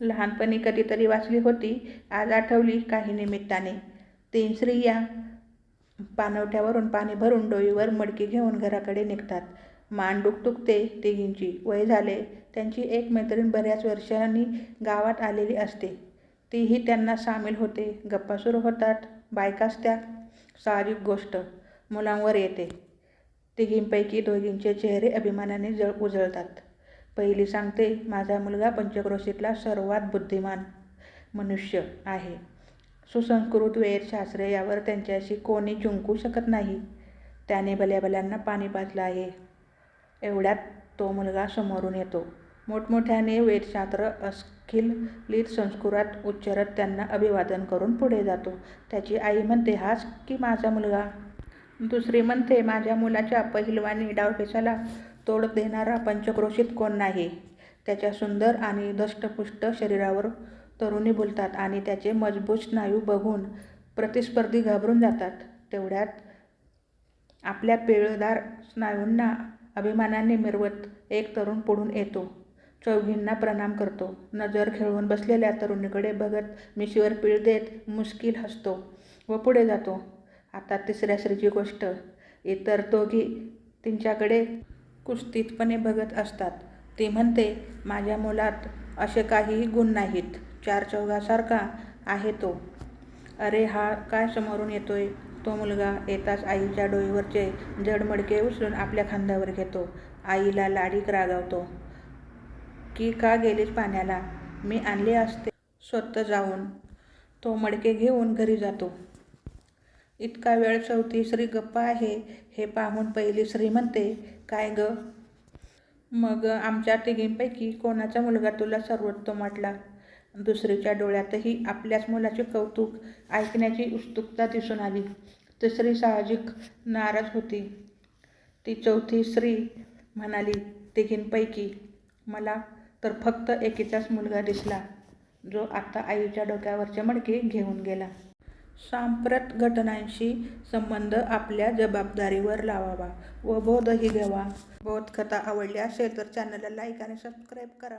लहानपणी कधीतरी वाचली होती आज आठवली काही निमित्ताने. तीन स्त्रिया पाणवठ्यावरून पाणी भरून डोईवर मडकी घेऊन घराकडे निघतात. मान डुकडुकते तिघींची. वय झाले. त्यांची एक मैत्रीण बऱ्याच वर्षांनी गावात आलेली असते. तीही त्यांना सामील होते. गप्पा सुरू होतात. बायकाच त्या साहजिक गोष्ट. मुलांवर येते. तिघींपैकी दोघींचे चेहरे अभिमानाने जळ उजळतात. पहिली सांगते माझा मुलगा पंचक्रोशीतला सर्वात बुद्धिमान मनुष्य आहे. सुसंस्कृत वेदशास्त्रे यावर त्यांच्याशी कोणी जिंकू शकत नाही. त्याने भल्याभल्यांना पाणी पाजलं आहे. एवढ्यात तो मुलगा समोरून येतो. मोठमोठ्याने वेदशास्त्र अस्खलित संस्कृतात उच्चारत त्यांना अभिवादन करून पुढे जातो. त्याची आई म्हणते हाच की माझा मुलगा? दुसरी म्हणते माझ्या मुलाच्या पहिलवानी डावपेचाला तोड देणारा पंचक्रोशीत कोण नाही? त्याच्या सुंदर आणि दष्टपुष्ट शरीरावर तरुणी बोलतात आणि त्याचे मजबूत स्नायू बघून प्रतिस्पर्धी घाबरून जातात. तेवढ्यात आपल्या पिळदार स्नायूंना अभिमानाने मिरवत एक तरुण पुढून येतो. चौघींना प्रणाम करतो. नजर खेळून बसलेल्या तरुणीकडे बघत मिशीवर पीळ देत मुश्किल हसतो व पुढे जातो. आता तिसऱ्या स्त्रीची गोष्ट. इतर दोघी तिच्याकडे कुस्तीतपणे बघत असतात. ती म्हणते माझ्या मुलात असे काहीही गुण नाहीत. चार चौघासारखा आहे तो. अरे हा काय समोरून येतोय? तो मुलगा येताच आईच्या डोईवरचे जड मडके उचलून आपल्या खांद्यावर घेतो. आईला लाडीक रागावतो. की का गेलीस पाण्याला? मी आणले असते. स्वतः जाऊन तो मडके घेऊन घरी जातो. इतका वेळ चौथी श्री गप्पा आहे हे पाहून पहिली श्री म्हणते काय ग? मग आमच्या तिघींपैकी कोणाचा मुलगा तुला सर्वोत्तम वाटला? दुसरीच्या डोळ्यातही आपल्याच मुलाचे कौतुक ऐकण्याची उत्सुकता दिसून आली. तिसरी साहजिक नाराज होती. ती चौथी स्त्री म्हणाली तिघींपैकी मला तर फक्त एकीचाच मुलगा दिसला जो आता आईच्या डोक्यावरचे मडके घेऊन गेला. सांप्रत घटनांशी संबंध आपल्या जबाबदारीवर लावावा व बोधही घ्यावा. बोधकथा आवडली असेल तर चॅनलला लाईक आणि सबस्क्राईब करा.